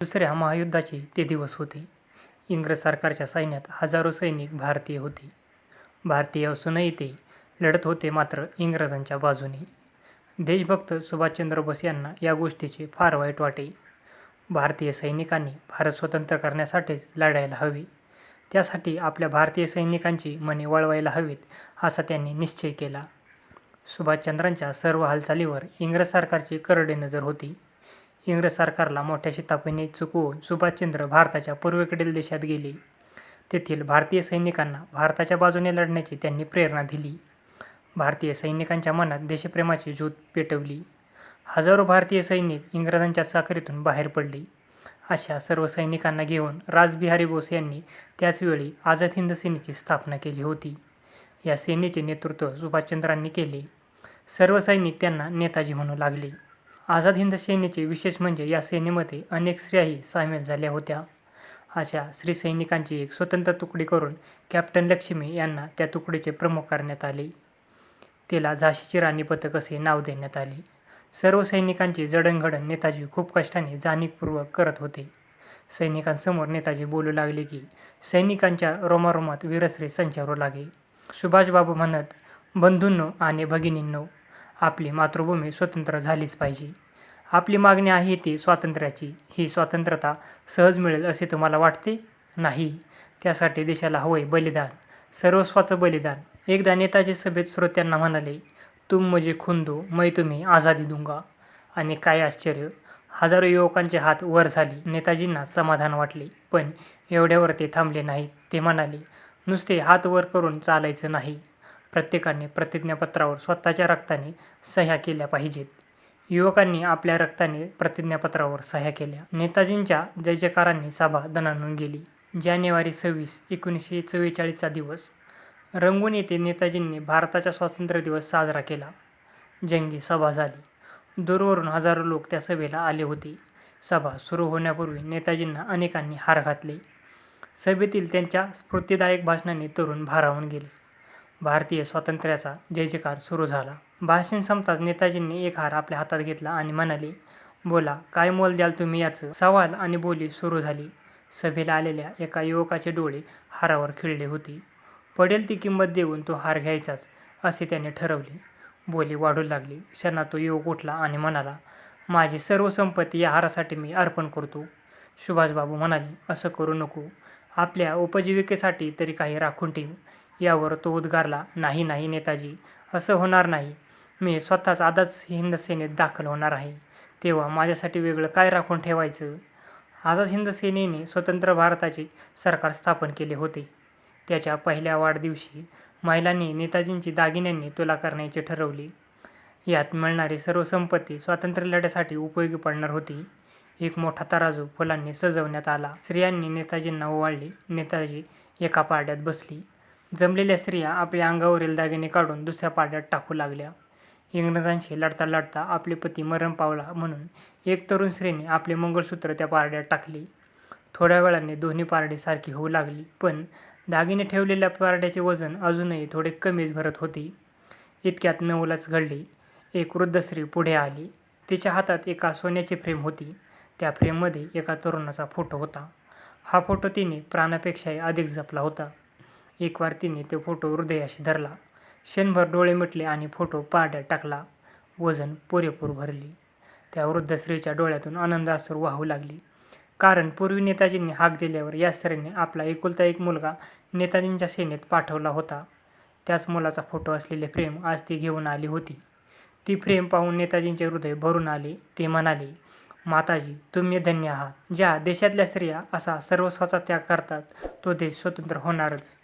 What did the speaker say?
दुसऱ्या महायुद्धाचे ते दिवस होते. इंग्रज सरकारच्या सैन्यात हजारो सैनिक भारतीय होते. भारतीय असूनही ते लढत होते मात्र इंग्रजांच्या बाजूने. देशभक्त सुभाषचंद्र बोस यांना या गोष्टीचे फार वाईट वाटे. भारतीय सैनिकांनी भारत स्वतंत्र करण्यासाठीच लढायला हवे. त्यासाठी आपल्या भारतीय सैनिकांची मने वळवायला हवीत असा त्यांनी निश्चय केला. सुभाषचंद्रांच्या सर्व हालचालीवर इंग्रज सरकारची करडे नजर होती. इंग्रज सरकारला मोठ्या शिताफीने चुकवून सुभाषचंद्र भारताच्या पूर्वेकडील देशात गेले. तेथील भारतीय सैनिकांना भारताच्या बाजूने लढण्याची त्यांनी प्रेरणा दिली. भारतीय सैनिकांच्या मनात देशप्रेमाची ज्योत पेटवली. हजारो भारतीय सैनिक इंग्रजांच्या चाकरीतून बाहेर पडले. अशा सर्व सैनिकांना घेऊन राजबिहारी बोस यांनी त्याचवेळी आझाद हिंद सेनेची स्थापना केली होती. या सेनेचे नेतृत्व सुभाषचंद्रांनी केले. सर्व सैनिक त्यांना नेताजी म्हणू लागले. आझाद हिंद सेनेचे विशेष म्हणजे या सेनेमध्ये अनेक स्त्रियाही सामील झाल्या होत्या. अशा स्त्रीसैनिकांची एक स्वतंत्र तुकडी करून कॅप्टन लक्ष्मी यांना त्या तुकडीचे प्रमुख करण्यात आले. तिला झाशीची राणी पथक असे नाव देण्यात आले. सर्व सैनिकांची जडणघडण नेताजी खूप कष्टाने जाणीवपूर्वक करत होते. सैनिकांसमोर नेताजी बोलू लागले की सैनिकांच्या रोमारोमात वीरश्री संचारू लागे. सुभाषबाबू म्हणत, बंधूंनो आणि भगिनींनो, आपली मातृभूमी स्वतंत्र झालीच पाहिजे. आपली मागणी आहे ती स्वातंत्र्याची. ही स्वातंत्र्यता सहज मिळेल असे तुम्हाला वाटते? नाही. त्यासाठी देशाला हवंय बलिदान, सर्वस्वाचं बलिदान. एकदा नेताजी सभेत श्रोत्यांना म्हणाले, तुम म्हणजे खून दो, तुम्ही आझादी दूंगा. आणि काय आश्चर्य, हजारो युवकांचे हात वर झाले. नेताजींना समाधान वाटले. पण एवढ्यावर ते थांबले नाहीत. ते म्हणाले, नुसते हात वर करून चालायचं नाही. प्रत्येकाने प्रतिज्ञापत्रावर स्वतःच्या रक्ताने सह्या केल्या पाहिजेत. युवकांनी आपल्या रक्ताने प्रतिज्ञापत्रावर सह्या केल्या. नेताजींच्या जयजयकारांनी सभा दणाणून गेली. जानेवारी सव्वीस, एकोणीसशे चव्वेचाळीसचा दिवस. रंगून येथे नेताजींनी भारताचा स्वातंत्र्य दिवस साजरा केला. जंगी सभा झाली. दूरवरून हजारो लोक त्या सभेला आले होते. सभा सुरू होण्यापूर्वी नेताजींना अनेकांनी हार घातले. सभेतील त्यांच्या स्फूर्तिदायक भाषणाने तरुण भारावून गेले. भारतीय स्वातंत्र्याचा जयजयकार सुरू झाला. भाषण संपताच नेताजींनी एक हार आपल्या हातात घेतला आणि म्हणाले, बोला, काय मोल द्याल तुम्ही याचं? सवाल आणि बोली सुरू झाली. सभेला आलेल्या एका युवकाचे डोळे हारावर खिळले होते. पडेल ती किंमत देऊन तो हार घ्यायचाच असे त्याने ठरवले. बोली वाढू लागली. क्षणात तो युवक उठला आणि म्हणाला, माझी सर्व संपत्ती या हारासाठी मी अर्पण करतो. सुभाषबाबू म्हणाले, असं करू नको. आपल्या उपजीविकेसाठी तरी काही राखून ठेव. यावर तो उद्गारला, नाही नाही नेताजी, असं होणार नाही. मी स्वतःच आझाद हिंद सेनेत दाखल होणार आहे. तेव्हा माझ्यासाठी वेगळं काय राखून ठेवायचं? आझाद हिंद सेनेने स्वतंत्र भारताचे सरकार स्थापन केले होते. त्याच्या पहिल्या वाढदिवशी महिलांनी नेताजींची दागिन्यांनी तुला करण्याचे ठरवले. यात मिळणारी सर्व संपत्ती स्वातंत्र्यलढ्यासाठी उपयोगी पडणार होती. एक मोठा तराजू फुलांनी सजवण्यात आला. स्त्रियांनी नेताजींना ओवाळले. नेताजी एका पारड्यात बसली. जमलेल्या स्त्रिया आपल्या अंगावरील दागिने काढून दुसऱ्या पारड्यात टाकू लागल्या. इंग्रजांशी लढता लढता आपले पती मरण पावला म्हणून एक तरुण स्त्रीने आपले मंगळसूत्र त्या पारड्यात टाकले. थोड्या वेळाने दोन्ही पारडी सारखी होऊ लागली. पण दागिने ठेवलेल्या पारड्याचे वजन अजूनही थोडे कमीच भरत होते. इतक्यात नवलच घडले. एक वृद्ध स्त्री पुढे आली. तिच्या हातात एका सोन्याची फ्रेम होती. त्या फ्रेममध्ये एका तरुणाचा फोटो होता. हा फोटो तिने प्राणापेक्षाही अधिक जपला होता. एकवार तिने तो फोटो हृदयाशी धरला. क्षणभर डोळे मिटले आणि फोटो पारड्यात टाकला. वजन पुरेपूर भरली त्या वृद्ध स्त्रीच्या डोळ्यातून आनंदाश्रू वाहू लागली कारण पूर्वी नेताजींनी हाक दिल्यावर या स्त्रीने आपला एकुलता एक मुलगा नेताजींच्या सेनेत पाठवला होता. त्याच मुलाचा फोटो असलेले फ्रेम आज ती घेऊन आली होती. ती फ्रेम पाहून नेताजींचे हृदय भरून आले. ते म्हणाले, माताजी, तुम्ही धन्य आहात. ज्या देशातल्या स्त्रिया असा सर्वस्वाचा त्याग करतात तो देश स्वतंत्र होणारच.